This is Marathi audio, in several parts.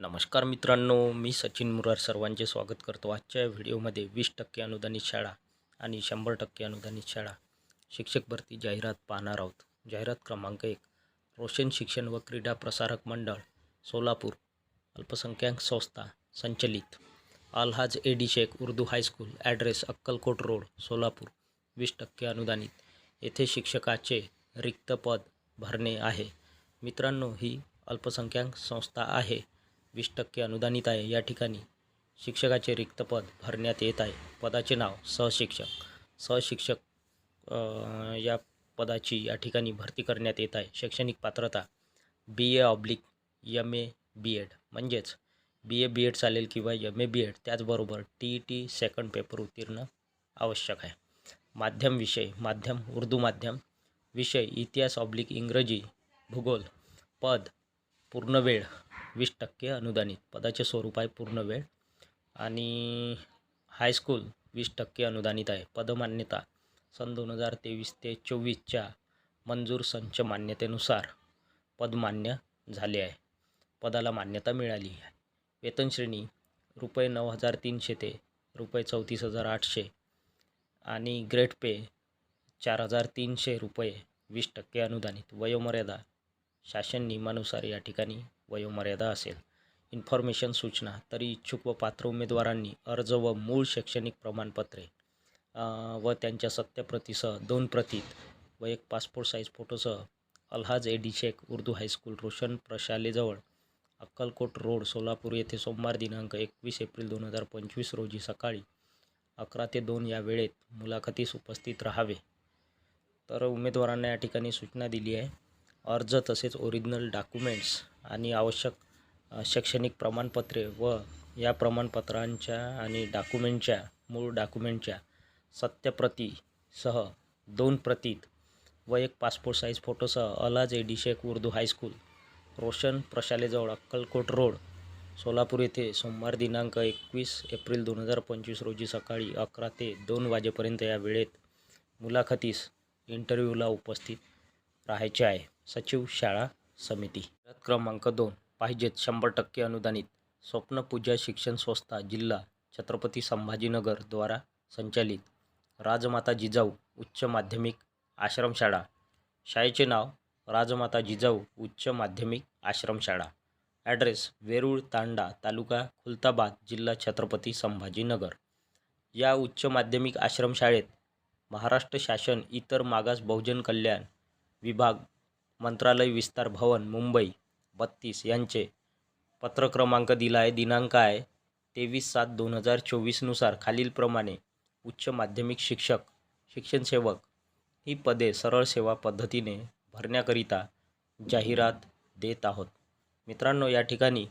नमस्कार मित्रांनो मी सचिन मुरार सर्वांचे स्वागत करतो आजच्या व्हिडिओमध्ये. वीस टक्के अनुदानित शाळा आणि शंभर टक्के अनुदानित शाळा. शिक्षक भरती जाहिरात पाहणार आहोत. जाहिरात क्रमांक एक रोशन शिक्षण व क्रीडा प्रसारक मंडळ सोलापूर अल्पसंख्याक संस्था संचलित. Alhaj A D Shaikh Urdu high school address Akkalkot road Solapur. वीस टक्के अनुदानित. येथे शिक्षकाचे रिक्त पद भरणे आहे. मित्रांनो ही अल्पसंख्याक संस्था आहे. वीस टक्के अनुदानित आहे. या ठिकाणी शिक्षकाचे रिक्त पद भरण्यात येत आहे. पदाचे नाव सहशिक्षक. सहशिक्षक या पदाची या ठिकाणी भरती करण्यात येत आहे. शैक्षणिक पात्रता B A oblique M A B Ed म्हणजेच बी ए बी एड चालेल किंवा एम ए बी एड त्याचबरोबर T E T second paper उत्तीर्ण आवश्यक आहे. माध्यम विषय माध्यम उर्दू माध्यम विषय इतिहास ऑब्लिक इंग्रजी भूगोल पद पूर्ण वेळ वीस टक्के अनुदानित पदाचे स्वरूप आहे पूर्ण वेळ. आणि हायस्कूल वीस टक्के अनुदानित आहे. पदमान्यता सन दोन हजार तेवीस ते चोवीसच्या मंजूर संच मान्यतेनुसार पद मान्य झाले आहे. पदाला मान्यता मिळाली आहे. वेतनश्रेणी रुपये नऊ हजार तीनशे ते रुपये चौतीस हजार आठशे आणि ग्रेट पे चार हजार तीनशे रुपये वीस टक्के अनुदानित. वयोमर्यादा शासन नियमानुसार या ठिकाणी वयोमर्यादा असेल. इन्फॉर्मेशन सूचना तरी इच्छुक व पात्र उमेदवारांनी अर्ज व मूळ शैक्षणिक प्रमाणपत्रे व त्यांच्या सत्यप्रतीसह दोन प्रतीत व एक passport size फोटोसह Alhaj A D Shaikh Urdu high school Roshan प्रशालेजवळ Akkalkot road Solapur येथे सोमवार दिनांक एकवीस एप्रिल दोन हजार पंचवीस रोजी सकाळी अकरा ते दोन या वेळेत मुलाखतीस उपस्थित राहावे. तर उमेदवारांना या ठिकाणी सूचना दिली आहे. अर्ज तसेच ओरिजिनल डॉक्युमेंट्स आणि आवश्यक शैक्षणिक प्रमाणपत्रे व या प्रमाणपत्रांच्या आणि डॉक्युमेंटच्या मूळ डॉक्युमेंटच्या सत्यप्रतीसह दोन प्रतीत व एक passport size फोटोसह Alhaj A D Shaikh Urdu high school Roshan प्रशालेजवळ Akkalkot road Solapur येथे सोमवार दिनांक एकवीस एप्रिल दोन हजार पंचवीस रोजी सकाळी अकरा ते दोन वाजेपर्यंत या वेळेत मुलाखतीस इंटरव्ह्यूला उपस्थित राहायचे आहे. सचिव शाळा समिती. क्रमांक दोन. पाहिजेत शंभर टक्के अनुदानित. स्वप्नपूजा शिक्षण संस्था जिल्हा छत्रपती संभाजीनगर द्वारा संचालित. राजमाता जिजाऊ उच्च माध्यमिक आश्रमशाळा शाळेचे नाव राजमाता जिजाऊ उच्च माध्यमिक आश्रमशाळा ॲड्रेस वेरूळ तांडा तालुका खुलताबाद जिल्हा छत्रपती संभाजीनगर. या उच्च माध्यमिक आश्रमशाळेत महाराष्ट्र शासन इतर मागास बहुजन कल्याण विभाग मंत्रालय विस्तार भवन मुंबई बत्तीस यांचे पत्र क्रमांक दिला आहे दिनांक आहे तेवीस सात दोन हजार चोवीसनुसार. खालीलप्रमाणे उच्च माध्यमिक शिक्षक शिक्षणसेवक ही पदे सरळ सेवा पद्धतीने भरण्याकरिता जाहिरात देत आहोत. मित्रांनो या ठिकाणी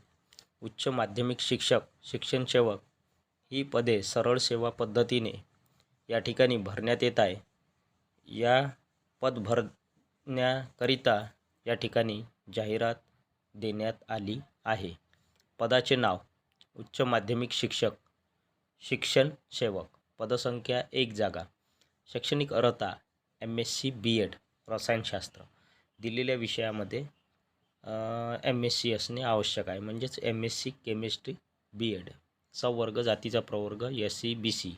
उच्च माध्यमिक शिक्षक शिक्षणसेवक ही पदे सरळ सेवा पद्धतीने या ठिकाणी भरण्यात येत आहे. या पद भर भरण्याकरिता या ठिकाणी जाहिरात देण्यात आली आहे. पदाचे नाव उच्च माध्यमिक शिक्षक शिक्षण सेवक पदसंख्या एक जागा शैक्षणिक अर्हता M S C B Ed रसायनशास्त्र दिलेल्या विषयामध्ये एम एस सी असणे आवश्यक आहे. म्हणजेच M S C chemistry B Ed Swarg जातीचा प्रवर्ग S C B C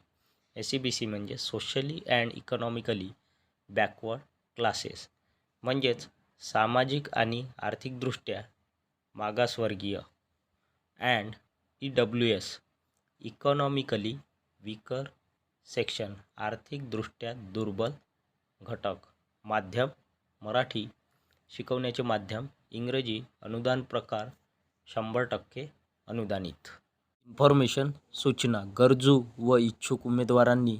S C B C म्हणजे socially and economically backward classes म्हणजेच सामाजिक आणि आर्थिकदृष्ट्या मागासवर्गीय. And E W S economically weaker section आर्थिकदृष्ट्या दुर्बल घटक. माध्यम मराठी शिकवण्याचे माध्यम इंग्रजी अनुदान प्रकार शंभर टक्के अनुदानित. इन्फॉर्मेशन सूचना गरजू व इच्छुक उमेदवारांनी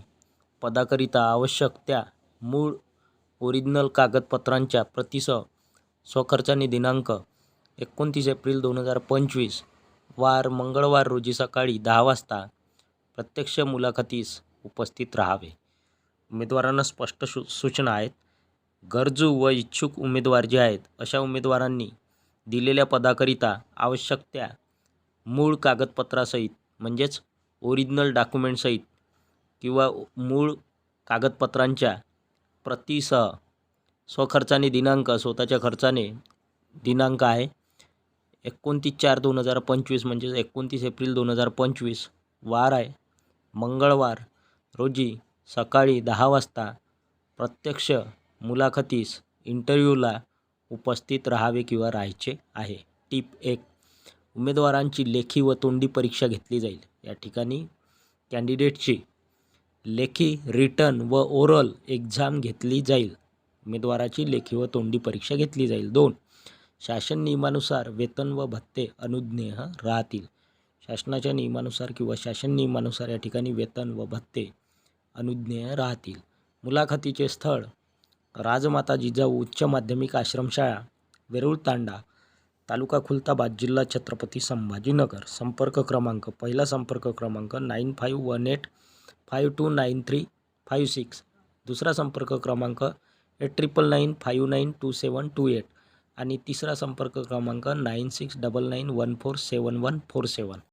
पदाकरिता आवश्यक त्या मूळ ओरिजिनल कागदपत्रांच्या प्रतीसह स्वखर्चाने दिनांक एकोणतीस एप्रिल दोन हजार पंचवीस वार मंगळवार रोजी सकाळी दहा वाजता प्रत्यक्ष मुलाखतीस उपस्थित राहावे. उमेदवारांना स्पष्ट सु सूचना आहेत. गरजू व इच्छुक उमेदवार जे आहेत अशा उमेदवारांनी दिलेल्या पदाकरिता आवश्यक त्या मूळ कागदपत्रासहित म्हणजेच ओरिजिनल डॉक्युमेंटसहित किंवा मूळ कागदपत्रांच्या प्रतिसा स्वखर्चाने दिनांक स्वतःच्या खर्चाने दिनांक आहे. एकोणतीस चार दोन हजार पंचवीस म्हणजेच एकोणतीस एप्रिल दोन हजार पंचवीस वार आहे. मंगळवार रोजी सकाळी दहा वाजता प्रत्यक्ष मुलाखतीस इंटरव्ह्यूला उपस्थित राहावे किंवा राहायचे आहे. टीप एक उमेदवारांची लेखी व तोंडी परीक्षा घेतली जाईल. या ठिकाणी कॅन्डिडेटची लेखी रिटर्न व ओरल एक्झाम घेतली जाईल. उमेदवाराची लेखी व तोंडी परीक्षा घेतली जाईल. दोन शासन नियमानुसार वेतन व भत्ते अनुज्ञेय राहतील. शासनाच्या नियमानुसार किंवा शासन नियमानुसार या ठिकाणी वेतन व भत्ते अनुज्ञेय राहतील. मुलाखतीचे स्थळ राजमाता जिजाऊ उच्च माध्यमिक आश्रमशाळा वेरूळ तांडा तालुका खुलताबाद जिल्हा छत्रपती संभाजीनगर. संपर्क क्रमांक पहिला संपर्क क्रमांक nine five one eight five two nine three five six. दुसरा संपर्क क्रमांक eight triple nine five nine two seven two eight आणि तिसरा संपर्क क्रमांक nine six double nine one four seven one four seven.